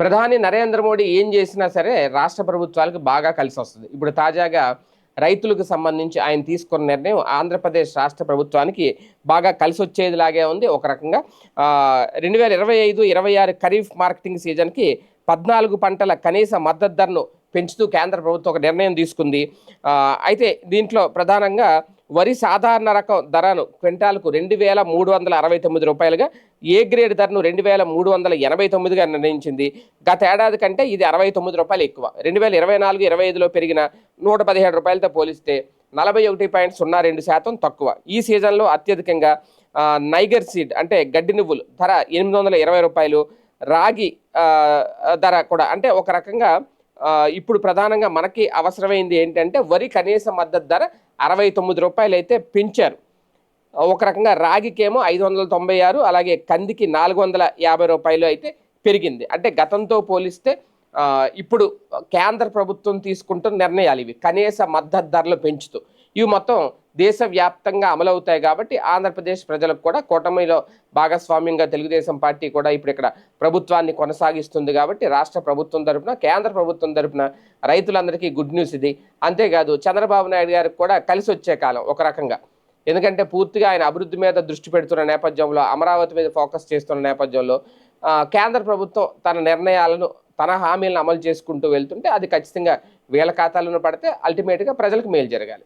ప్రధాని నరేంద్ర మోడీ ఏం చేసినా సరే రాష్ట్ర ప్రభుత్వాలకు బాగా కలిసి వస్తుంది. ఇప్పుడు తాజాగా రైతులకు సంబంధించి ఆయన తీసుకున్న నిర్ణయం ఆంధ్రప్రదేశ్ రాష్ట్ర ప్రభుత్వానికి బాగా కలిసి వచ్చేదిలాగే ఉంది. ఒక రకంగా రెండు వేల ఇరవై ఐదు ఇరవై ఆరు ఖరీఫ్ మార్కెటింగ్ సీజన్కి పద్నాలుగు పంటల కనీస మద్దతు ధరను పెంచుతూ కేంద్ర ప్రభుత్వం ఒక నిర్ణయం తీసుకుంది. అయితే దీంట్లో ప్రధానంగా వరి సాధారణ రకం ధరను క్వింటాల్కు రెండు వేల మూడు వందల అరవై తొమ్మిది రూపాయలుగా ఏ గ్రేడ్ ధరను రెండు వేల మూడు వందల ఎనభై తొమ్మిదిగా నిర్ణయించింది? గత ఏడాది కంటే ఇది అరవై తొమ్మిది రూపాయలు ఎక్కువ. రెండు వేల ఇరవై నాలుగు ఇరవై ఐదులో పెరిగిన నూట పదిహేడు రూపాయలతో పోలిస్తే నలభై ఒకటి పాయింట్ సున్నా రెండు శాతం తక్కువ. ఈ సీజన్లో అత్యధికంగా నైగర్ సీడ్ అంటే గడ్డి నువ్వులు ధర ఎనిమిది వందల ఇరవై రూపాయలు. రాగి ధర కూడా అంటే ఒక రకంగా ఇప్పుడు ప్రధానంగా మనకి అవసరమైంది ఏంటంటే వరి కనీస మద్దతు ధర అరవై తొమ్మిది రూపాయలు అయితే పెంచారు. ఒక రకంగా రాగికేమో ఐదు వందల తొంభై ఆరు అలాగే కందికి నాలుగు వందల యాభై రూపాయలు అయితే పెరిగింది. అంటే గతంతో పోలిస్తే ఇప్పుడు కేంద్ర ప్రభుత్వం తీసుకుంటున్న నిర్ణయాలు ఇవి. కనీస మద్దతు ధరలు పెంచుతూ. ఇవి మొత్తం దేశవ్యాప్తంగా అమలవుతాయి కాబట్టి ఆంధ్రప్రదేశ్ ప్రజలకు కూడా కూటమిలో భాగస్వామ్యంగా తెలుగుదేశం పార్టీ కూడా ఇప్పుడు ఇక్కడ ప్రభుత్వాన్ని కొనసాగిస్తుంది కాబట్టి రాష్ట్ర ప్రభుత్వం తరఫున కేంద్ర ప్రభుత్వం తరపున రైతులందరికీ గుడ్ న్యూస్ ఇది. అంతేకాదు చంద్రబాబు నాయుడు గారికి కూడా కలిసి వచ్చే కాలం ఒక రకంగా. ఎందుకంటే పూర్తిగా ఆయన అభివృద్ధి మీద దృష్టి పెడుతున్న నేపథ్యంలో అమరావతి మీద ఫోకస్ చేస్తున్న నేపథ్యంలో కేంద్ర ప్రభుత్వం తన నిర్ణయాలను తన హామీలను అమలు చేసుకుంటూ వెళ్తుంటే అది ఖచ్చితంగా వీళ్ళ ఖాతాలను పడితే అల్టిమేట్గా ప్రజలకు మేలు జరగాలి.